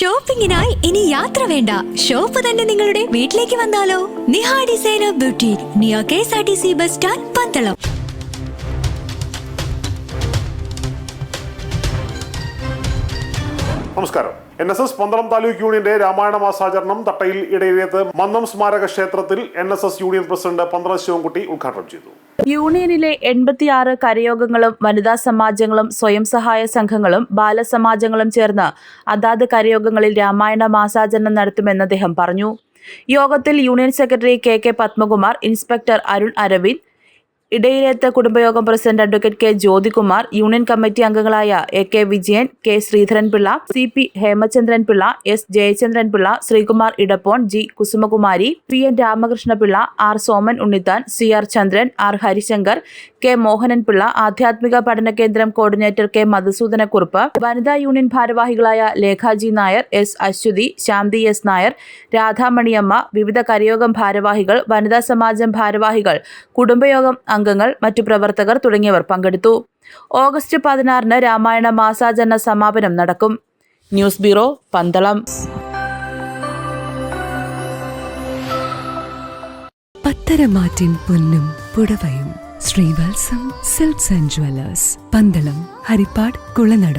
ഷോപ്പിംഗിനായി ഇനി യാത്ര വേണ്ട. ഷോപ്പ് തന്നെ നിങ്ങളുടെ വീട്ടിലേക്ക് വന്നാലോ? Niha designer beauty near K S R T C bus stand Pandalam. നമസ്കാരം. N S S Pandalam taluk യൂണിയന്റെ രാമായണ മാസാചരണം തട്ടയിൽ ഇടയിലേത്ത് മന്നം സ്മാരക ക്ഷേത്രത്തിൽ N S S union president പന്ത്രണ്ട് ശിവൻകുട്ടി ഉദ്ഘാടനം ചെയ്തു. യൂണിയനിലെ എൺപത്തിയാറ് കരയോഗങ്ങളും വനിതാ സമാജങ്ങളും സ്വയം സഹായ സംഘങ്ങളും ബാലസമാജങ്ങളും ചേർന്ന് അതാത് കരയോഗങ്ങളിൽ രാമായണ മാസാചരണം നടത്തുമെന്ന് അദ്ദേഹം പറഞ്ഞു. യോഗത്തിൽ union secretary K K Padmakumar inspector Arun Aravind Edayilethu കുടുംബയോഗം president advocate K Jyothikumar union committee അംഗങ്ങളായ A K Vijayan K Sreedharanpillai C P Hemachandranpillai S Jayachandranpillai Sreekumar Edappon G Kusumakumari P N Ramakrishnapillai R Soman Unnithan C R Chandran R Harisankar K Mohananpillai ആധ്യാത്മിക പഠന കേന്ദ്രം coordinator K Madhusoodana Kurup വനിതാ union ഭാരവാഹികളായ Lekhaji Nair S Aswathy Santhi S Nair Radhamaniyamma വിവിധ കരയോഗം ഭാരവാഹികൾ വനിതാ സമാജം ഭാരവാഹികൾ കുടുംബയോഗം അംഗങ്ങൾ മറ്റു പ്രവർത്തകർ തുടങ്ങിയവർ പങ്കെടുത്തു. ഓഗസ്റ്റ് പതിനാറിന് രാമായണ മാസാചരണ സമാപനം നടക്കും. News bureau Pandalam. പത്തരമാറ്റിൻ പൊന്നും പുടവയും Sreevatsam silks and jewellers Pandalam Haripad Kulanada.